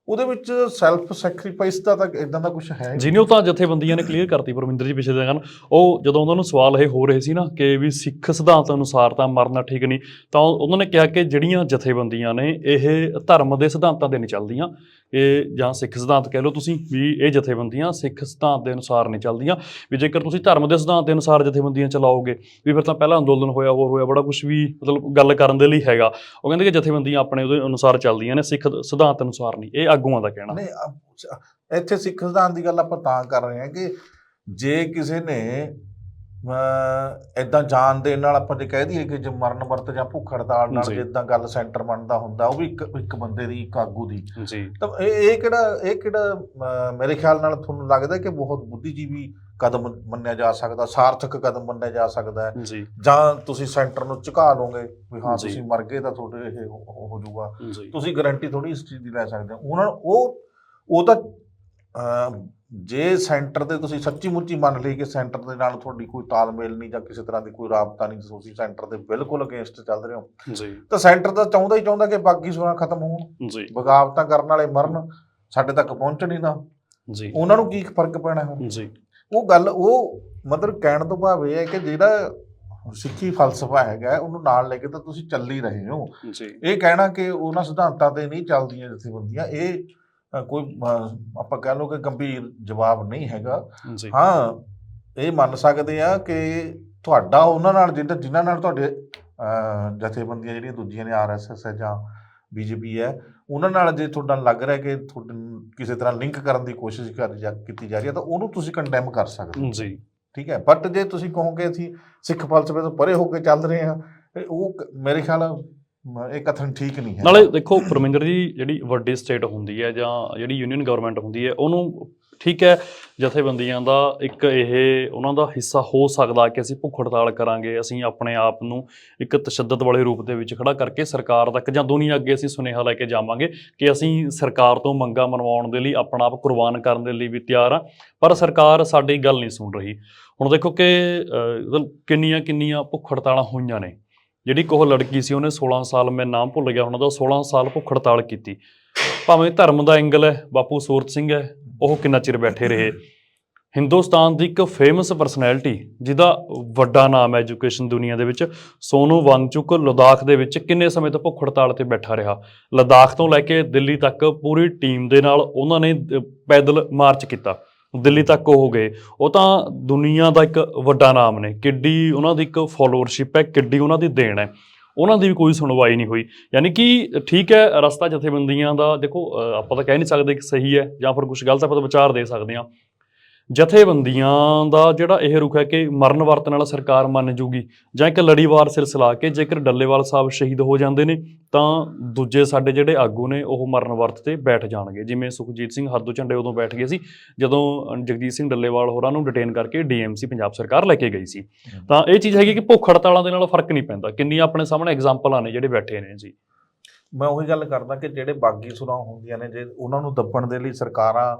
ਉਹਦੇ ਵਿੱਚ ਸੈਲਫ ਸੈਕਰੀਫਾਈਸ ਦਾ ਤਾਂ ਇਦਾਂ ਦਾ ਕੁਝ ਹੈ ਜਿਹਨੇ ਉਹ ਤਾਂ ਜਥੇਬੰਦੀਆਂ ਨੇ ਕਲੀਅਰ ਕਰਤੀ ਪਰਮਿੰਦਰ ਜੀ ਪਿਛਲੇ ਦਿਨ ਉਹ ਜਦੋਂ ਉਹਨਾਂ ਨੂੰ ਸਵਾਲ ਇਹ ਹੋ ਰਹੇ ਸੀ ਨਾ ਕਿ ਵੀ ਸਿੱਖ ਸਿਧਾਂਤ ਅਨੁਸਾਰ ਤਾਂ ਮਰਨਾ ਠੀਕ ਨਹੀਂ, ਤਾਂ ਉਹਨਾਂ ਨੇ ਕਿਹਾ ਕਿ ਜਿਹੜੀਆਂ ਜਥੇਬੰਦੀਆਂ ਨੇ ਇਹ ਧਰਮ ਦੇ ਸਿਧਾਂਤਾਂ ਦੇ ਨਹੀਂ ਚੱਲਦੀਆਂ। ਇਹ ਜਾਂ ਸਿੱਖ ਸਿਧਾਂਤ ਕਹਿ ਲਓ ਤੁਸੀਂ ਵੀ ਇਹ ਜਥੇਬੰਦੀਆਂ ਸਿੱਖ ਸਿਧਾਂਤ ਦੇ ਅਨੁਸਾਰ ਨਹੀਂ ਚੱਲਦੀਆਂ। ਵੀ ਜੇਕਰ ਤੁਸੀਂ ਧਰਮ ਦੇ ਸਿਧਾਂਤ ਦੇ ਅਨੁਸਾਰ ਜਥੇਬੰਦੀਆਂ ਚਲਾਓਗੇ, ਵੀ ਫਿਰ ਤਾਂ ਪਹਿਲਾਂ ਅੰਦੋਲਨ ਹੋਇਆ, ਹੋਰ ਹੋਇਆ, ਬੜਾ ਕੁਝ ਵੀ ਮਤਲਬ ਗੱਲ ਕਰਨ ਦੇ ਲਈ ਹੈਗਾ। ਉਹ ਕਹਿੰਦੇ ਕਿ ਜਥੇਬੰਦੀਆਂ ਆਪਣੇ ਉਹਦੇ ਅਨੁਸਾਰ ਚੱਲਦੀਆਂ ਨੇ, ਸਿੱਖ ਸਿਧਾਂਤ ਅਨੁਸਾਰ ਨਹੀਂ। ਇਹ ਆਗੂਆਂ ਦਾ ਕਹਿਣਾ। ਨਹੀਂ ਅ- ਇੱਥੇ ਸਿੱਖ ਸਿਧਾਂਤ ਦੀ ਗੱਲ ਆਪਾਂ ਤਾਂ ਕਰ ਰਹੇ ਹਾਂ ਕਿ ਜੇ ਕਿਸੇ ਨੇ ਇਦਾਂ ਜਾਣ ਦੇਣ ਨਾਲ ਆਪਾਂ ਜੇ ਕਹਿ ਦਈਏ ਕਿ ਜੇ ਮਰਨ ਵਰਤ ਜਾਂ ਭੁੱਖ ਹੜਤਾਲ ਨਾਲ ਜੀ। ਜਿੱਦਾਂ ਗੱਲ ਸੈਂਟਰ ਬਣਦਾ ਹੁੰਦਾ ਉਹ ਵੀ ਇੱਕ ਇੱਕ ਬੰਦੇ ਦੀ ਇੱਕ ਆਗੂ ਦੀ। ਜੀ। ਤਾਂ ਇਹ ਇਹ ਕਿਹੜਾ ਇਹ ਕਿਹੜਾ ਮੇਰੇ ਖਿਆਲ ਨਾਲ ਤੁਹਾਨੂੰ ਲੱਗਦਾ ਕਿ ਬਹੁਤ ਬੁੱਧੀਜੀਵੀ ਕਦਮ ਮੰਨਿਆ ਜਾ ਸਕਦਾ ਸਾਰਥਕ ਕਦਮ ਮੰਨਿਆ ਜਾ ਸਕਦਾ ਹੈ। ਜੀ। ਜਾਂ ਤੁਸੀਂ ਸੈਂਟਰ ਨੂੰ ਝੁਕਾ ਲਓਗੇ ਵੀ ਹਾਂ। ਤੁਸੀਂ ਮਰ ਗਏ ਤਾਂ ਤੁਹਾਡੇ ਇਹ ਹੋ ਜਾਊਗਾ। ਤੁਸੀਂ ਗਾਰੰਟੀ ਥੋੜੀ ਇਸ ਚੀਜ਼ ਦੀ ਲੈ ਸਕਦੇ ਹੋ। ਉਹਨਾਂ ਉਹ ਉਹ ਤਾਂ ਜੇ ਸੈਂਟਰ ਦੇ ਤੁਸੀਂ ਸੱਚੀ ਮੁੱਚੀ ਮੰਨ ਲਈ ਕਿ ਸੈਂਟਰ ਦੇ ਨਾਲ ਤੁਹਾਡੀ ਕੋਈ ਤਾਲਮੇਲ ਨਹੀਂ ਜਾਂ ਕਿਸੇ ਤਰ੍ਹਾਂ ਦੀ ਕੋਈ ਰਾਬਤਾ ਨਹੀਂ ਤੁਸੀਂ ਸੈਂਟਰ ਦੇ ਬਿਲਕੁਲ ਅਗੇਂਸਟ ਚੱਲ ਰਹੇ ਹੋ। ਜੀ। ਤਾਂ ਸੈਂਟਰ ਤਾਂ ਚਾਹੁੰਦਾ ਹੀ ਚਾਹੁੰਦਾ ਕਿ ਬਾਕੀ ਸੁਰਾਂ ਖਤਮ ਹੋਣ। ਜੀ। ਬਗਾਵਤਾਂ ਕਰਨ ਵਾਲੇ ਮਰਨ ਸਾਡੇ ਤੱਕ ਪਹੁੰਚਣ ਹੀ ਨਾ। ਜੀ। ਉਹਨਾਂ ਨੂੰ ਕੀ ਫ਼ਰਕ ਪੈਣਾ ਹੈ ਜੀ। ਉਹ ਗੱਲ ਉਹ ਮਤਲਬ ਕਹਿਣ ਤੋਂ ਭਾਵ ਇਹ ਹੈ ਕਿ ਜਿਹੜਾ ਸਿੱਖੀ ਫਲਸਫਾ ਹੈਗਾ ਉਹਨੂੰ ਨਾਲ ਲੈ ਕੇ ਤਾਂ ਤੁਸੀਂ ਚੱਲ ਹੀ ਰਹੇ ਹੋ। ਜੀ। ਇਹ ਕਹਿਣਾ ਕਿ ਉਹਨਾਂ ਸਿਧਾਂਤਾਂ ਤੇ ਨਹੀਂ ਚੱਲਦੀਆਂ ਜਥੇਬੰਦੀਆਂ ਇਹ ਕੋਈ ਆਪਾਂ ਕਹਿ ਲਓ ਕਿ ਗੰਭੀਰ ਜਵਾਬ ਨਹੀਂ ਹੈਗਾ। ਹਾਂ ਇਹ ਮੰਨ ਸਕਦੇ ਆ ਕਿ ਤੁਹਾਡਾ ਉਹਨਾਂ ਨਾਲ ਜਿਨ੍ਹਾਂ ਨਾਲ ਤੁਹਾਡੇ ਜਥੇਬੰਦੀਆਂ ਜਿਹੜੀਆਂ ਦੂਜੀਆਂ ਨੇ ਆਰਐਸਐਸ ਹੈ ਜਾਂ ਬੀਜੇਪੀ ਹੈ। ਉਹਨਾਂ ਨਾਲ ਜੇ ਤੁਹਾਡਾ ਲੱਗ ਰਿਹਾ ਕਿ ਤੁਹਾਨੂੰ ਕਿਸੇ ਤਰ੍ਹਾਂ ਲਿੰਕ ਕਰਨ ਦੀ ਕੋਸ਼ਿਸ਼ ਕਰ ਜਾ ਕੀਤੀ ਜਾ ਰਹੀ ਹੈ ਤਾਂ ਉਹਨੂੰ ਤੁਸੀਂ ਕੰਡੈਮ ਕਰ ਸਕਦੇ ਹੋ। ਜੀ। ਠੀਕ ਹੈ ਬਟ ਜੇ ਤੁਸੀਂ ਕਹੋਗੇ ਅਸੀਂ ਸਿੱਖ ਫਲਸਫੇ ਤੋਂ ਪਰੇ ਹੋ ਕੇ ਚੱਲ ਰਹੇ ਹਾਂ ਉਹ ਮੇਰੇ ਖਿਆਲ ਇਹ ਕਥਨ ਠੀਕ ਨਹੀਂ ਹੈ। ਨਾਲੇ ਦੇਖੋ ਪਰਮਿੰਦਰ ਜੀ ਜਿਹੜੀ ਵੱਡੀ ਸਟੇਟ ਹੁੰਦੀ ਹੈ ਜਾਂ ਜਿਹੜੀ ਯੂਨੀਅਨ ਗਵਰਨਮੈਂਟ ਹੁੰਦੀ ਹੈ ਉਹਨੂੰ ਠੀਕ ਹੈ, ਜਥੇਬੰਦੀਆਂ ਦਾ ਇੱਕ ਇਹ ਉਹਨਾਂ ਦਾ ਹਿੱਸਾ ਹੋ ਸਕਦਾ ਕਿ ਅਸੀਂ ਭੁੱਖ ਹੜਤਾਲ ਕਰਾਂਗੇ, ਅਸੀਂ ਆਪਣੇ ਆਪ ਨੂੰ ਇੱਕ ਤਸ਼ੱਦਦ ਵਾਲੇ ਰੂਪ ਦੇ ਵਿੱਚ ਖੜਾ ਕਰਕੇ ਸਰਕਾਰ ਤੱਕ ਜਾਂ ਦੁਨੀਆ ਅੱਗੇ ਅਸੀਂ ਸੁਨੇਹਾ ਲੈ ਕੇ ਜਾਵਾਂਗੇ ਕਿ ਅਸੀਂ ਸਰਕਾਰ ਤੋਂ ਮੰਗਾਂ ਮਨਵਾਉਣ ਦੇ ਲਈ ਆਪਣਾ ਆਪ ਕੁਰਬਾਨ ਕਰਨ ਦੇ ਲਈ ਵੀ ਤਿਆਰ ਆ ਪਰ ਸਰਕਾਰ ਸਾਡੀ ਗੱਲ ਨਹੀਂ ਸੁਣ ਰਹੀ। ਹੁਣ ਦੇਖੋ ਕਿ ਕਿੰਨੀਆਂ ਕਿੰਨੀਆਂ ਭੁੱਖ ਹੜਤਾਲਾਂ ਹੋਈਆਂ ਨੇ। ਜਿਹੜੀ ਕੋਹ ਲੜਕੀ ਸੀ, ਉਹਨੇ 16 ਸਾਲ ਮੈਂ ਨਾਮ ਭੁੱਲ ਗਿਆ ਹੁਣ ਦਾ 16 ਸਾਲ ਭੁੱਖ ਹੜਤਾਲ ਕੀਤੀ। ਭਾਵੇਂ ਧਰਮ ਦਾ ਐਂਗਲ ਹੈ, ਬਾਪੂ ਸੂਰਤ ਸਿੰਘ ਹੈ ਉਹ ਕਿੰਨਾ ਚਿਰ ਬੈਠੇ ਰਹੇ। ਹਿੰਦੁਸਤਾਨ ਦੀ ਇੱਕ ਫੇਮਸ ਪਰਸਨੈਲਿਟੀ ਜਿਹਦਾ ਵੱਡਾ ਨਾਮ ਹੈ ਐਜੂਕੇਸ਼ਨ ਦੁਨੀਆ ਦੇ ਵਿੱਚ, ਸੋਨੂ ਵਾਂਗਚੁਕ ਲਦਾਖ ਦੇ ਵਿੱਚ ਕਿੰਨੇ ਸਮੇਂ ਤੋਂ ਭੁੱਖ ਹੜਤਾਲ ਤੇ ਬੈਠਾ ਰਿਹਾ। ਲਦਾਖ ਤੋਂ ਲੈ ਕੇ ਦਿੱਲੀ ਤੱਕ ਪੂਰੀ ਟੀਮ ਦੇ ਨਾਲ ਉਹਨਾਂ ਨੇ ਪੈਦਲ ਮਾਰਚ ਕੀਤਾ। ਦਿੱਲੀ ਤੱਕ ਉਹ ਗਏ। ਉਹ ਤਾਂ ਦੁਨੀਆ ਦਾ ਇੱਕ ਵੱਡਾ ਨਾਮ ਨੇ। ਕਿੱਡੀ ਉਹਨਾਂ ਦੀ ਇੱਕ ਫਾਲੋਅਰਸ਼ਿਪ ਹੈ, ਕਿੱਡੀ ਉਹਨਾਂ ਦੀ ਦੇਣ ਹੈ। ਉਹਨਾਂ ਦੀ ਵੀ ਕੋਈ ਸੁਣਵਾਈ ਨਹੀਂ ਹੋਈ। ਯਾਨੀ ਕਿ ਠੀਕ ਹੈ, ਰਸਤਾ ਜਥੇਬੰਦੀਆਂ ਦਾ ਦੇਖੋ ਆਪਾਂ ਤਾਂ ਕਹਿ ਨਹੀਂ ਸਕਦੇ ਕਿ ਸਹੀ ਹੈ ਜਾਂ ਫਿਰ ਕੁਝ ਗਲਤ ਆਪਾਂ ਤਾਂ ਵਿਚਾਰ ਦੇ ਸਕਦੇ ਹਾਂ। ਜਥੇਬੰਦੀਆਂ ਦਾ ਜਿਹੜਾ ਇਹ ਰੁਖ ਹੈ ਕਿ ਮਰਨ ਵਰਤ ਨਾਲ ਸਰਕਾਰ ਮੰਨ ਜੂਗੀ ਜਾਂ ਇੱਕ ਲੜੀਵਾਰ ਸਿਲਸਿਲਾ ਕੇ ਜੇਕਰ ਡੱਲੇਵਾਲ ਸਾਹਿਬ ਸ਼ਹੀਦ ਹੋ ਜਾਂਦੇ ਨੇ ਤਾਂ ਦੂਜੇ ਸਾਡੇ ਜਿਹੜੇ ਆਗੂ ਨੇ ਉਹ ਮਰਨ ਵਰਤ ਤੇ ਬੈਠ ਜਾਣਗੇ। ਜਿਵੇਂ ਸੁਖਜੀਤ ਸਿੰਘ ਹਰਦੂ ਝੰਡੇ ਉਦੋਂ ਬੈਠ ਗਏ ਸੀ ਜਦੋਂ ਜਗਜੀਤ ਸਿੰਘ ਡੱਲੇਵਾਲ ਹੋਰਾਂ ਨੂੰ ਡਿਟੇਨ ਕਰਕੇ ਡੀਐਮਸੀ ਪੰਜਾਬ ਸਰਕਾਰ ਲੈ ਕੇ ਗਈ ਸੀ। ਤਾਂ ਇਹ ਚੀਜ਼ ਹੈਗੀ ਕਿ ਭੁੱਖ ਹੜਤਾਲਾਂ ਦੇ ਨਾਲ ਫ਼ਰਕ ਨਹੀਂ ਪੈਂਦਾ। ਕਿੰਨੀਆਂ ਆਪਣੇ ਸਾਹਮਣੇ ਐਗਜ਼ਾਮਪਲਾਂ ਨੇ ਜਿਹੜੇ ਬੈਠੇ ਨੇ ਜੀ। ਮੈਂ ਉਹੀ ਗੱਲ ਕਰਦਾ ਕਿ ਜਿਹੜੇ ਬਾਗੀ ਸੁਰਾਂ ਹੁੰਦੀਆਂ ਨੇ ਜੇ ਉਹਨਾਂ ਨੂੰ ਦੱਬਣ ਦੇ ਲਈ ਸਰਕਾਰਾਂ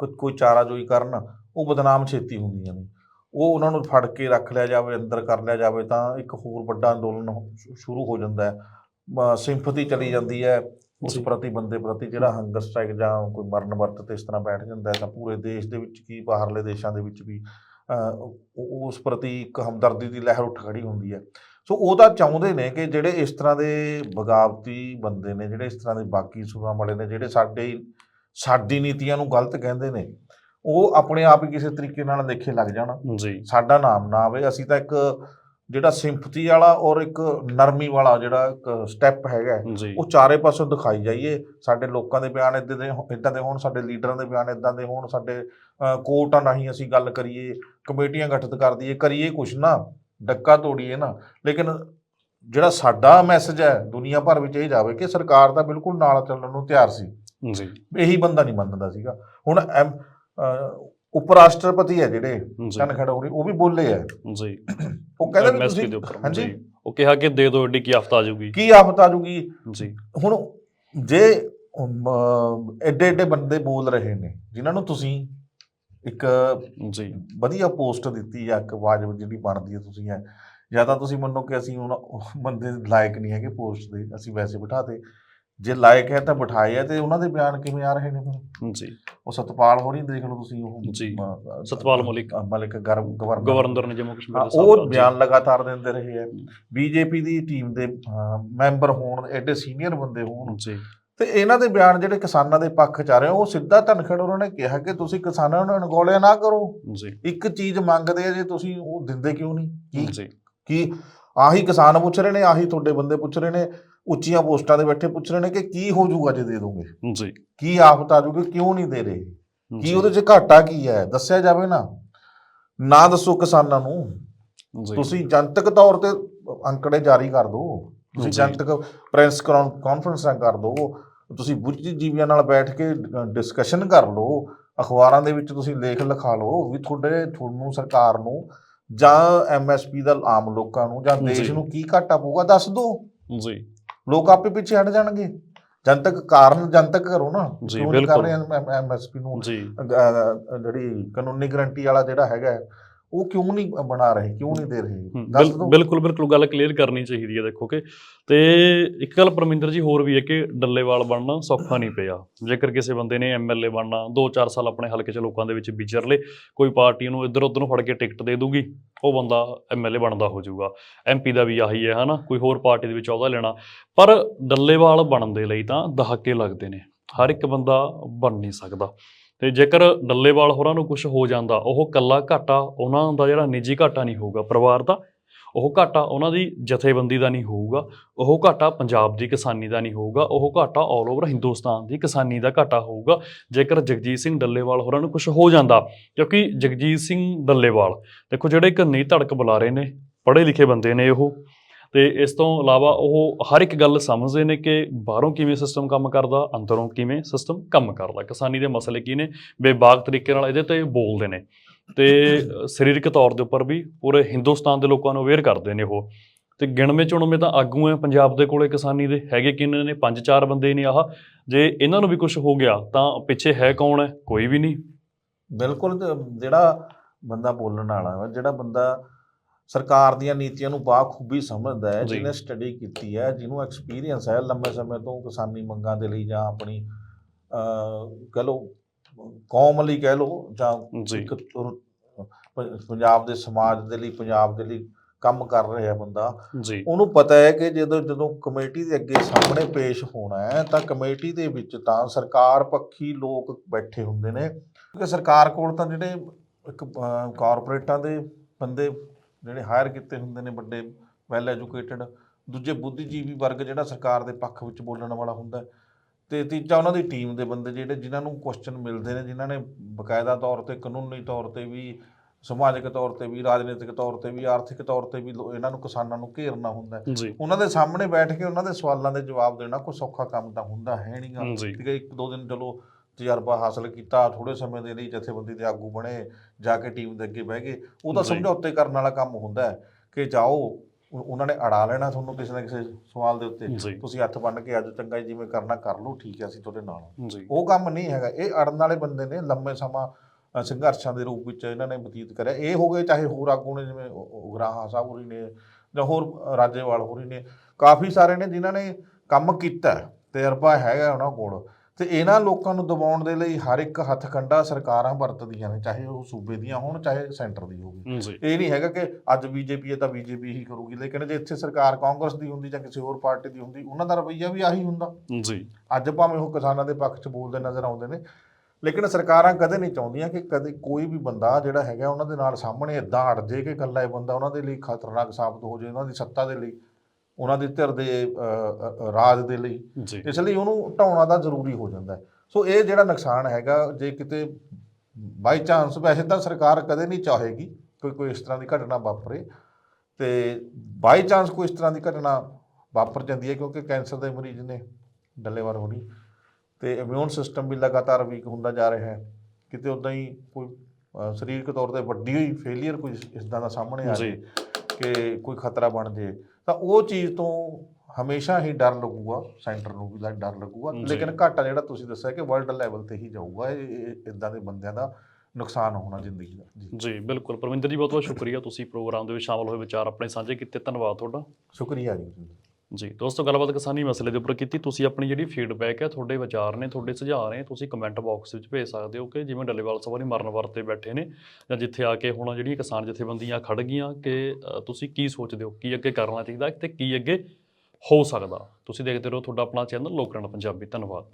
ਕੋਈ ਚਾਰਾਜੋਈ ਕਰਨ ਉਹ ਬਦਨਾਮ ਛੇਤੀ ਹੁੰਦੀਆਂ ਨੇ। ਉਹ ਉਹਨਾਂ ਨੂੰ ਫੜ ਕੇ ਰੱਖ ਲਿਆ ਜਾਵੇ ਅੰਦਰ ਕਰ ਲਿਆ ਜਾਵੇ ਤਾਂ ਇੱਕ ਹੋਰ ਵੱਡਾ ਅੰਦੋਲਨ ਸ਼ੁਰੂ ਹੋ ਜਾਂਦਾ ਹੈ। ਸਿੰਪਥੀ ਚਲੀ ਜਾਂਦੀ ਹੈ ਉਸ। ਪ੍ਰਤੀ ਬੰਦੇ ਪ੍ਰਤੀ ਜਿਹੜਾ ਹੰਗਰ ਸਟ੍ਰਾਈਕ ਜਾਂ ਕੋਈ ਮਰਨ ਵਰਤ ਤੇ ਇਸ ਤਰ੍ਹਾਂ ਬੈਠ ਜਾਂਦਾ ਹੈ ਤਾਂ ਪੂਰੇ ਦੇਸ਼ ਦੇ ਵਿੱਚ ਕੀ ਬਾਹਰਲੇ ਦੇਸ਼ਾਂ ਦੇ ਵਿੱਚ ਵੀ ਉਸ ਪ੍ਰਤੀ ਇੱਕ ਹਮਦਰਦੀ ਦੀ ਲਹਿਰ ਉੱਠ ਖੜੀ ਹੁੰਦੀ ਹੈ। ਸੋ ਉਹ ਤਾਂ ਚਾਹੁੰਦੇ ਨੇ ਕਿ ਜਿਹੜੇ ਇਸ ਤਰ੍ਹਾਂ ਦੇ ਬਗਾਵਤੀ ਬੰਦੇ ਨੇ ਜਿਹੜੇ ਇਸ ਤਰ੍ਹਾਂ ਦੇ ਬਾਕੀ ਸੁਰਾਂ ਵਾਲੇ ਨੇ ਜਿਹੜੇ ਸਾਡੇ ਸਾਡੀ ਨੀਤੀਆਂ ਨੂੰ ਗਲਤ ਕਹਿੰਦੇ ਨੇ ਉਹ ਆਪਣੇ ਆਪ ਹੀ ਕਿਸੇ ਤਰੀਕੇ ਨਾਲ ਦੇਖੇ ਲੱਗ ਜਾਣ। ਜੀ। ਸਾਡਾ ਨਾਮ ਨਾ ਆਵੇ। ਅਸੀਂ ਤਾਂ ਇੱਕ ਜਿਹੜਾ ਸਿੰਪਥੀ ਵਾਲਾ ਔਰ ਇੱਕ ਨਰਮੀ ਵਾਲਾ ਜਿਹੜਾ ਇੱਕ ਸਟੈਪ ਹੈਗਾ ਉਹ ਚਾਰੇ ਪਾਸੋਂ ਦਿਖਾਈ ਜਾਈਏ। ਸਾਡੇ ਲੋਕਾਂ ਦੇ ਬਿਆਨ ਇਦਾਂ ਦੇ ਇਦਾਂ ਦੇ ਹੋਣ ਸਾਡੇ ਲੀਡਰਾਂ ਦੇ ਬਿਆਨ ਇਦਾਂ ਦੇ ਹੋਣ ਸਾਡੇ ਕੋਰਟਾਂ ਰਾਹੀਂ ਅਸੀਂ ਗੱਲ ਕਰੀਏ ਕਮੇਟੀਆਂ ਗਠਿਤ ਕਰ ਦਈਏ ਕਰੀਏ ਕੁਛ ਨਾ ਡੱਕਾ ਤੋੜੀਏ ਨਾ। ਲੇਕਿਨ ਜਿਹੜਾ ਸਾਡਾ ਮੈਸੇਜ ਹੈ ਦੁਨੀਆ ਭਰ ਵਿੱਚ ਇਹ ਜਾਵੇ ਕਿ ਸਰਕਾਰ ਦਾ ਬਿਲਕੁਲ ਨਾਲ ਚੱਲਣ ਨੂੰ ਤਿਆਰ ਸੀ। ਜੀ। ਇਹੀ ਬੰਦਾ ਨਹੀਂ ਮੰਨਦਾ ਸੀਗਾ। ਹੁਣ ਉਪ ਰਾਸ਼ਟਰਪਤੀ ਹੈ ਜਿਹੜੇ ਜੀ। ਚੰਨ ਖੜੋਰੀ ਉਹ ਵੀ ਬੋਲੇ ਹੈ ਜੀ। <coughs> ਉਹ ਕਹਿੰਦੇ ਵੀ ਤੁਸੀਂ ਦੇ ਹਾਂਜੀ। ਉਹ ਕਿਹਾ ਕਿ ਦੇ ਦੋ ਏਡੀ ਕੀ ਆਫਤ ਆ ਜਾਊਗੀ। ਕੀ ਆਫਤ ਆ ਜੂਗੀ ਜੀ। ਹੁਣ ਜੇ ਐਡੇ ਐਡੇ ਬੰਦੇ ਬੋਲ ਰਹੇ ਨੇ ਜਿਨ੍ਹਾਂ ਨੂੰ ਤੁਸੀਂ ਇੱਕ ਜੀ। ਵਧੀਆ ਪੋਸਟ ਦਿੱਤੀ ਜਾਂ ਇੱਕ ਵਾਜਬ ਜਿਹੜੀ ਬਣਦੀ ਹੈ ਤੁਸੀਂ ਹੈ ਜਾਂ ਤਾਂ ਤੁਸੀਂ ਮੰਨੋ ਕਿ ਅਸੀਂ ਹੁਣ ਉਹ ਬੰਦੇ ਲਾਇਕ ਨਹੀਂ ਹੈਗੇ ਪੋਸਟ ਦੇ ਅਸੀਂ ਵੈਸੇ ਬਿਠਾਤੇ ਜੇ ਲਾਇਕ ਹੈ ਤਾਂ ਬਿਠਾਏ ਆ ਤੇ ਉਹਨਾਂ ਦੇ ਬਿਆਨ ਕਿਵੇਂ ਆ ਰਹੇ ਨੇ ਫਿਰ? ਜੀ। ਉਹ ਸਤਪਾਲ ਹੋਰੀ ਦੇਖ ਲਓ ਤੁਸੀਂ ਉਹ ਜੀ। ਸਤਪਾਲ ਮਲਿਕ। ਮਲਿਕ ਗਵਰਨਰ। ਗਵਰਨਰ ਨੇ ਜੰਮੂ ਕਸ਼ਮੀਰ ਦੇ ਉਹ ਬਿਆਨ ਲਗਾਤਾਰ ਦਿੰਦੇ ਰਹੇ ਆ। ਬੀਜੇਪੀ ਦੀ ਟੀਮ ਦੇ ਮੈਂਬਰ ਹੋਣ ਐਡੇ ਸੀਨੀਅਰ ਬੰਦੇ ਹੋਣ। ਜੀ। ਤੇ ਇਹਨਾਂ ਦੇ ਬਿਆਨ ਜਿਹੜੇ ਕਿਸਾਨਾਂ ਦੇ ਪੱਖ ਚ ਆ ਰਹੇ ਉਹ ਸਿੱਧਾ ਧਨਖੜ ਉਹਨਾਂ ਨੇ ਕਿਹਾ ਕਿ ਤੁਸੀਂ ਕਿਸਾਨਾਂ ਨੂੰ ਅਣਗੌਲਿਆ ਨਾ ਕਰੋ। ਜੀ। ਇੱਕ ਚੀਜ਼ ਮੰਗਦੇ ਆ ਜੇ ਤੁਸੀਂ ਉਹ ਦਿੰਦੇ ਕਿਉਂ ਨਹੀਂ? ਕੀ ਜੀ। ਕੀ ਆਹੀ ਕਿਸਾਨ ਪੁੱਛ ਰਹੇ ਨੇ ਆਹੀ ਤੁਹਾਡੇ ਬੰਦੇ ਪੁੱਛ ਰਹੇ ਨੇ। ਉੱਚੀਆਂ ਪੋਸਟਾਂ ਦੇ ਬੈਠੇ ਪੁੱਛ ਰਹੇ ਨੇ ਕਿ ਕੀ ਹੋ ਜਾਊਗਾ ਜੇ ਦੇ ਦੋਗੇ? ਜੀ। ਕੀ ਆਫਤ ਆ ਜਾਊਗੀ? ਕਿਉਂ ਨਹੀਂ ਦੇ ਰਹੇ? ਕੀ ਉਹਦੇ ਚ ਘਾਟਾ ਕੀ ਹੈ? ਦੱਸਿਆ ਜਾਵੇ ਨਾ। ਨਾ ਦੱਸੋ ਕਿਸਾਨਾਂ ਨੂੰ। ਜੀ। ਤੁਸੀਂ ਜਨਤਕ ਤੌਰ ਤੇ ਅੰਕੜੇ ਜਾਰੀ ਕਰ ਦਿਓ ਤੁਸੀਂ। ਜਨਤਕ ਪ੍ਰੈਸ ਕਾਨਫਰੰਸਾਂ ਕਰ ਦਿਓ ਤੁਸੀਂ ਬੁੱਝਜੀਵੀਆਂ ਨਾਲ ਬੈਠ ਕੇ ਡਿਸਕਸ਼ਨ ਕਰ ਲਓ। ਅਖਬਾਰਾਂ ਦੇ ਵਿੱਚ ਤੁਸੀਂ ਲੇਖ ਲਿਖਾ ਲਓ ਵੀ ਤੁਹਾਡੇ ਤੁਹਾਨੂੰ ਸਰਕਾਰ ਨੂੰ ਜਾਂ ਐਮਐਸਪੀ ਦਾ ਆਮ ਲੋਕਾਂ ਨੂੰ ਜਾਂ ਦੇਸ਼। ਨੂੰ ਕੀ ਘਾਟਾ ਪਊਗਾ ਦੱਸ ਦਿਓ ਜੀ। ਲੋਕ ਆਪੇ ਪਿੱਛੇ ਹਟ ਜਾਣਗੇ ਜਨਤਕ ਕਾਰਨ ਜਨਤਕ ਕਰੋ ਨਾ ਜੀ, ਨਹੀਂ ਕਰ ਬਿਲਕੁਲ। ਰਹੇ ਐਮਐਸਪੀ ਨੂੰ ਜਿਹੜੀ ਕਾਨੂੰਨੀ ਗਰੰਟੀ ਵਾਲਾ ਜਿਹੜਾ ਹੈਗਾ ਉਹ ਕਿਉਂ ਨਹੀਂ ਬਣਾ ਰਹੇ ਕਿਉਂ ਨਹੀਂ ਦੇ ਰਹੇ? ਦੱਸ ਦਿਓ ਬਿਲਕੁਲ ਬਿਲਕੁਲ ਗੱਲ ਕਲੀਅਰ ਕਰਨੀ ਚਾਹੀਦੀ ਹੈ ਦੇਖੋ ਕਿ ਤੇ ਇੱਕ ਗੱਲ ਪਰਮਿੰਦਰ ਜੀ ਹੋਰ ਵੀ ਹੈ ਕਿ ਡੱਲੇਵਾਲ ਬਣਨਾ ਸੌਖਾ ਨਹੀਂ ਪਿਆ। ਜੇਕਰ ਕਿਸੇ ਬੰਦੇ ਨੇ ਐਮਐਲਏ ਬਣਨਾ 2-4 ਸਾਲ ਆਪਣੇ ਹਲਕੇ 'ਚ ਲੋਕਾਂ ਦੇ ਵਿੱਚ ਵਿਚਰ ਲੇ ਕੋਈ ਪਾਰਟੀ ਨੂੰ ਇੱਧਰ ਉੱਧਰ ਨੂੰ ਫੜ ਕੇ ਟਿਕਟ ਦੇ ਦੂਗੀ ਉਹ ਬੰਦਾ ਐਮਐਲਏ ਬਣਦਾ ਹੋ ਜਾਊਗਾ। ਐਮਪੀ ਦਾ ਵੀ ਆਹੀ ਹੈ ਹਨਾ ਕੋਈ ਹੋਰ ਪਾਰਟੀ ਦੇ ਵਿੱਚ ਅਹੁਦਾ ਲੈਣਾ। ਪਰ ਡੱਲੇਵਾਲ ਬਣਨ ਦੇ ਲਈ ਤਾਂ ਦਹਾਕੇ ਲੱਗਦੇ ਨੇ ਹਰ ਇੱਕ ਬੰਦਾ ਬਣ ਨਹੀਂ ਸਕਦਾ। ਤੇ ਜੇਕਰ ਡੱਲੇਵਾਲ ਹੋਰਾਂ ਨੂੰ ਕੁਝ ਹੋ ਜਾਂਦਾ, ਉਹ ਕੱਲਾ ਘਾਟਾ ਉਹਨਾਂ ਦਾ ਜਿਹੜਾ ਨਿੱਜੀ ਘਾਟਾ ਨਹੀਂ ਹੋਊਗਾ, ਪਰਿਵਾਰ ਦਾ, ਉਹ ਘਾਟਾ ਉਹਨਾਂ ਦੀ ਜਥੇਬੰਦੀ ਦਾ ਨਹੀਂ ਹੋਊਗਾ, ਉਹ ਘਾਟਾ ਪੰਜਾਬ ਦੀ ਕਿਸਾਨੀ ਦਾ ਨਹੀਂ ਹੋਊਗਾ, ਉਹ ਘਾਟਾ ਆਲ ਓਵਰ ਹਿੰਦੁਸਤਾਨ ਦੀ ਕਿਸਾਨੀ ਦਾ ਘਾਟਾ ਹੋਊਗਾ। ਜੇਕਰ ਜਗਜੀਤ ਸਿੰਘ ਡੱਲੇਵਾਲ ਹੋਰਾਂ ਨੂੰ ਕੁਝ ਹੋ ਜਾਂਦਾ, ਕਿਉਂਕਿ ਜਗਜੀਤ ਸਿੰਘ ਡੱਲੇਵਾਲ, ਦੇਖੋ ਜਿਹੜੇ ਇੱਕ ਨੀ ਧੜਕ ਬੁਲਾ ਰਹੇ ਨੇ, ਪੜ੍ਹੇ ਲਿਖੇ ਬੰਦੇ ਨੇ ਉਹ ਤੇ ਇਸ ਤੋਂ ਇਲਾਵਾ ਉਹ ਹਰ ਇੱਕ ਗੱਲ ਸਮਝਦੇ ਨੇ ਕਿ ਬਾਹਰੋਂ ਕਿਵੇਂ ਸਿਸਟਮ ਕੰਮ ਕਰਦਾ, ਅੰਦਰੋਂ ਕਿਵੇਂ ਸਿਸਟਮ ਕੰਮ ਕਰਦਾ। ਕਿਸਾਨੀ ਦੇ ਮਸਲੇ ਕੀ ਨੇ? ਬੇਬਾਕ ਤਰੀਕੇ ਨਾਲ ਇਹਦੇ ਤੇ ਬੋਲਦੇ ਨੇ। ਤੇ ਸਰੀਰਕ ਤੌਰ ਦੇ ਉੱਪਰ ਵੀ ਪੂਰੇ ਹਿੰਦੁਸਤਾਨ ਦੇ ਲੋਕਾਂ ਨੂੰ ਅਵੇਅਰ ਕਰਦੇ ਨੇ ਉਹ। ਤੇ ਗਿਣਵੇਂ ਚੁਣਵੇਂ ਤਾਂ ਆਗੂ ਹੈ ਪੰਜਾਬ ਦੇ ਕੋਲੇ ਕਿਸਾਨੀ ਦੇ। ਹੈਗੇ ਕਿੰਨੇ ਨੇ? ਪੰਜ ਚਾਰ ਬੰਦੇ ਨੇ ਆਹ। ਜੇ ਇਹਨਾਂ ਨੂੰ ਵੀ ਕੁਝ ਹੋ ਗਿਆ ਤਾਂ ਪਿੱਛੇ ਹੈ ਕੌਣ ਹੈ ਕੋਈ ਵੀ ਨਹੀਂ। ਬਿਲਕੁਲ ਜਿਹੜਾ ਬੰਦਾ ਬੋਲਣ ਵਾਲਾ ਵਾ, ਜਿਹੜਾ ਬੰਦਾ ਸਰਕਾਰ ਦੀਆਂ ਨੀਤੀਆਂ ਨੂੰ ਬਾਖੂਬੀ ਸਮਝਦਾ ਹੈ। ਜਿਹਨੇ ਸਟੱਡੀ ਕੀਤੀ ਹੈ ਜਿਹਨੂੰ ਐਕਸਪੀਰੀਅੰਸ ਹੈ ਲੰਬੇ ਸਮੇਂ ਤੋਂ ਕਿਸਾਨੀ ਮੰਗਾਂ ਦੇ ਲਈ ਜਾਂ ਆਪਣੀ ਕਹਿ ਲਓ ਕੌਮ ਲਈ ਕਹਿ ਲਓ ਜਾਂ ਪੰਜਾਬ ਦੇ ਸਮਾਜ ਦੇ ਲਈ ਪੰਜਾਬ ਦੇ ਲਈ ਕੰਮ ਕਰ ਰਿਹਾ ਬੰਦਾ ਉਹਨੂੰ ਪਤਾ ਹੈ ਕਿ ਜਦੋਂ ਜਦੋਂ ਕਮੇਟੀ ਦੇ ਅੱਗੇ ਸਾਹਮਣੇ ਪੇਸ਼ ਹੋਣਾ ਹੈ ਤਾਂ ਕਮੇਟੀ ਦੇ ਵਿੱਚ ਤਾਂ ਸਰਕਾਰ ਪੱਖੀ ਲੋਕ ਬੈਠੇ ਹੁੰਦੇ ਨੇ ਕਿਉਂਕਿ ਸਰਕਾਰ ਕੋਲ ਤਾਂ ਜਿਹੜੇ ਇੱਕ ਕਾਰਪੋਰੇਟਾਂ ਦੇ ਬੰਦੇ ਜਿਹੜੇ ਹਾਇਰ ਕੀਤੇ ਹੁੰਦੇ ਨੇ ਵੱਡੇ ਵੈਲ ਐਜੂਕੇਟਡ ਦੂਜੇ ਬੁੱਧੀਜੀਵੀ ਵਰਗ ਜਿਹੜਾ ਸਰਕਾਰ ਦੇ ਪੱਖ ਵਿੱਚ ਬੋਲਣ ਵਾਲਾ ਹੁੰਦਾ। ਤੇ ਤੀਜਾ ਉਹਨਾਂ ਦੀ ਟੀਮ ਦੇ ਬੰਦੇ ਜਿਹੜੇ ਜਿਨ੍ਹਾਂ ਨੂੰ ਕੁਐਸਚਨ ਮਿਲਦੇ ਨੇ ਜਿਨ੍ਹਾਂ ਨੇ ਬਕਾਇਦਾ ਤੌਰ ਤੇ ਕਾਨੂੰਨੀ ਤੌਰ ਤੇ ਵੀ ਸਮਾਜਿਕ ਤੌਰ ਤੇ ਵੀ ਰਾਜਨੀਤਿਕ ਤੌਰ ਤੇ ਵੀ ਆਰਥਿਕ ਤੌਰ ਤੇ ਵੀ ਇਹਨਾਂ ਨੂੰ ਕਿਸਾਨਾਂ ਨੂੰ ਘੇਰਨਾ ਹੁੰਦਾ ਉਹਨਾਂ ਦੇ ਸਾਹਮਣੇ ਬੈਠ ਕੇ ਉਹਨਾਂ ਦੇ ਸਵਾਲਾਂ ਦੇ ਜਵਾਬ ਦੇਣਾ ਕੋਈ ਸੌਖਾ ਕੰਮ ਤਾਂ ਹੁੰਦਾ ਹੈ ਨਹੀਂਗਾ ਠੀਕ ਹੈ ਇੱਕ ਦੋ ਦਿਨ ਚਲੋ ਤਜਰਬਾ ਹਾਸਲ ਕੀਤਾ ਥੋੜੇ ਸਮੇਂ ਦੇ ਲਈ ਜਥੇਬੰਦੀ ਦੇ ਆਗੂ ਬਣੇ ਜਾ ਕੇ ਟੀਮ ਦੇ ਅੱਗੇ ਬਹਿ ਗਏ। ਉਹ ਤਾਂ। ਸਮਝੌਤੇ ਕਰਨ ਵਾਲਾ ਕੰਮ ਹੁੰਦਾ ਹੈ ਕਿ ਜਾਓ ਉਹ- ਉਹਨਾਂ ਨੇ ਅੜਾ ਲੈਣਾ ਤੁਹਾਨੂੰ ਕਿਸੇ ਨਾ ਕਿਸੇ ਸਵਾਲ ਦੇ ਉੱਤੇ। ਤੁਸੀਂ ਹੱਥ ਬੰਨ ਕੇ ਅੱਜ ਚੰਗਾ ਜਿਵੇਂ ਕਰਨਾ ਕਰ ਲਓ ਠੀਕ ਹੈ ਅਸੀਂ ਤੁਹਾਡੇ ਨਾਲ ਉਹ ਕੰਮ ਨਹੀਂ ਹੈਗਾ। ਇਹ ਅੜਨ ਵਾਲੇ ਬੰਦੇ ਨੇ ਲੰਮੇ ਸਮਾਂ ਸੰਘਰਸ਼ਾਂ ਦੇ ਰੂਪ ਵਿੱਚ ਇਹਨਾਂ ਨੇ ਬਤੀਤ ਕਰਿਆ। ਇਹ ਹੋ ਗਏ ਚਾਹੇ ਹੋਰ ਆਗੂ ਨੇ ਜਿਵੇਂ ਉਗਰਾਹਾਂ ਸਾਹਿਬ ਹੋਰੀ ਨੇ ਜਾਂ ਹੋਰ ਰਾਜੇਵਾਲ ਹੋਰੀ ਨੇ। ਕਾਫੀ ਸਾਰੇ ਨੇ ਜਿਨ੍ਹਾਂ ਨੇ ਕੰਮ ਕੀਤਾ ਤਜਰਬਾ ਹੈਗਾ ਉਹਨਾਂ ਕੋਲ। ਤੇ ਇਹਨਾਂ ਲੋਕਾਂ ਨੂੰ ਦਬਾਉਣ ਦੇ ਲਈ ਹਰ ਇੱਕ ਹੱਥ ਕੰਡਾ ਸਰਕਾਰਾਂ ਵਰਤਦੀਆਂ ਨੇ ਚਾਹੇ ਉਹ ਸੂਬੇ ਦੀਆਂ ਹੋਣ ਚਾਹੇ ਸੈਂਟਰ ਦੀ ਹੋਵੇ। ਇਹ ਨਹੀਂ ਹੈਗਾ ਕਿ ਅੱਜ ਬੀਜੇਪੀ ਹੈ ਤਾਂ ਬੀਜੇਪੀ ਹੀ ਕਰੂਗੀ ਲੇਕਿਨ ਜੇ ਇੱਥੇ ਸਰਕਾਰ ਕਾਂਗਰਸ ਦੀ ਹੁੰਦੀ ਜਾਂ ਕਿਸੇ ਹੋਰ ਪਾਰਟੀ ਦੀ ਹੁੰਦੀ ਉਹਨਾਂ ਦਾ ਰਵੱਈਆ ਵੀ ਆਹੀ ਹੁੰਦਾ। ਜੀ। ਅੱਜ ਭਾਵੇਂ ਉਹ ਕਿਸਾਨਾਂ ਦੇ ਪੱਖ 'ਚ ਬੋਲਦੇ ਨਜ਼ਰ ਆਉਂਦੇ ਨੇ ਲੇਕਿਨ ਸਰਕਾਰਾਂ ਕਦੇ ਨਹੀਂ ਚਾਹੁੰਦੀਆਂ ਕਿ ਕਦੇ ਕੋਈ ਵੀ ਬੰਦਾ ਜਿਹੜਾ ਹੈਗਾ ਉਹਨਾਂ ਦੇ ਨਾਲ ਸਾਹਮਣੇ ਇਦਾਂ ਅੜ ਜੇ ਕਿ ਇਕੱਲਾ ਇਹ ਬੰਦਾ ਉਹਨਾਂ ਦੇ ਲਈ ਖਤਰਨਾਕ ਸਾਬਤ ਹੋ ਜੇ ਉਹਨਾਂ ਦੀ ਸੱਤਾ ਦੇ ਲਈ ਉਹਨਾਂ ਦੀ ਧਿਰ ਦੇ ਰਾਜ ਦੇ ਲਈ ਇਸ ਲਈ ਉਹਨੂੰ ਹਟਾਉਣਾ ਦਾ ਜ਼ਰੂਰੀ ਹੋ ਜਾਂਦਾ ਸੋ ਇਹ ਜਿਹੜਾ ਨੁਕਸਾਨ ਹੈਗਾ ਜੇ ਕਿਤੇ ਬਾਈ ਚਾਂਸ ਵੈਸੇ ਤਾਂ ਸਰਕਾਰ ਕਦੇ ਨਹੀਂ ਚਾਹੇਗੀ ਕੋਈ ਕੋਈ ਇਸ ਤਰ੍ਹਾਂ ਦੀ ਘਟਨਾ ਵਾਪਰੇ ਤੇ ਬਾਈ ਚਾਂਸ ਕੋਈ ਇਸ ਤਰ੍ਹਾਂ ਦੀ ਘਟਨਾ ਵਾਪਰ ਜਾਂਦੀ ਹੈ ਕਿਉਂਕਿ ਕੈਂਸਰ ਦੇ ਮਰੀਜ਼ ਨੇ ਡੱਲੇਵਾਰ ਹੋ ਰਹੀ ਤੇ ਇਮਿਊਨ ਸਿਸਟਮ ਵੀ ਲਗਾਤਾਰ ਵੀਕ ਹੁੰਦਾ ਜਾ ਰਿਹਾ ਹੈ। ਕਿਤੇ ਉਦਾਂ ਹੀ ਕੋਈ ਸਰੀਰਕ ਤੌਰ ਤੇ ਵੱਡੀ ਹੋਈ ਫੇਲਿਅਰ ਕੋਈ ਇਸ ਦਾ ਸਾਹਮਣੇ ਆ ਜੀ। ਕਿ ਕੋਈ ਖਤਰਾ ਬਣ ਜੇ ਤਾਂ ਉਹ ਚੀਜ਼ ਤੋਂ ਹਮੇਸ਼ਾ ਹੀ ਡਰ ਲੱਗੂਗਾ ਸੈਂਟਰ ਨੂੰ ਵੀ ਡਰ ਲੱਗੂਗਾ। ਲੇਕਿਨ ਘਾਟਾ ਜਿਹੜਾ ਤੁਸੀਂ ਦੱਸਿਆ ਕਿ ਵਰਲਡ ਲੈਵਲ ਤੇ ਹੀ ਜਾਊਗਾ ਇਹ ਇਦਾਂ ਦੇ ਬੰਦਿਆਂ ਦਾ ਨੁਕਸਾਨ ਹੋਣਾ ਜ਼ਿੰਦਗੀ ਦਾ। ਜੀ। ਜੀ ਬਿਲਕੁਲ। ਪਰਵਿੰਦਰ ਜੀ ਬਹੁਤ ਬਹੁਤ ਸ਼ੁਕਰੀਆ। ਤੁਸੀਂ ਪ੍ਰੋਗਰਾਮ ਦੇ ਵਿੱਚ ਸ਼ਾਮਲ ਹੋਏ ਵਿਚਾਰ ਆਪਣੇ ਸਾਂਝੇ ਕੀਤੇ। ਧੰਨਵਾਦ ਤੁਹਾਡਾ। ਸ਼ੁਕਰੀਆ ਜੀ। ਜੀ, ਦੋਸਤੋ, ਗੱਲਬਾਤ ਕਿਸਾਨੀ ਮਸਲੇ ਦੇ ਉੱਪਰ ਕੀਤੀ। ਤੁਸੀਂ ਆਪਣੀ ਜਿਹੜੀ ਫੀਡਬੈਕ ਹੈ, ਤੁਹਾਡੇ ਵਿਚਾਰ ਨੇ, ਤੁਹਾਡੇ ਸੁਝਾਅ ਨੇ, ਤੁਸੀਂ ਕਮੈਂਟ ਬਾਕਸ ਵਿੱਚ ਭੇਜ ਸਕਦੇ ਹੋ ਕਿ ਜਿਵੇਂ ਡੱਲੇਵਾਲ ਸਾਹਿਬ ਸਵਾਰੀ ਮਰਨ ਵਰਤੇ ਬੈਠੇ ਨੇ ਜਾਂ ਜਿੱਥੇ ਆ ਕੇ ਹੁਣ ਜਿਹੜੀਆਂ ਕਿਸਾਨ ਜਥੇਬੰਦੀਆਂ ਖੜ ਗਈਆਂ ਕਿ ਤੁਸੀਂ ਕੀ ਸੋਚਦੇ ਹੋ, ਕੀ ਅੱਗੇ ਕਰਨਾ ਚਾਹੀਦਾ ਤੇ ਕੀ ਅੱਗੇ ਹੋ ਸਕਦਾ। ਤੁਸੀਂ ਦੇਖਦੇ ਰਹੋ, ਤੁਹਾਡਾ ਆਪਣਾ ਚੈਨਲ ਲੋਕਰਣ ਪੰਜਾਬੀ। ਧੰਨਵਾਦ।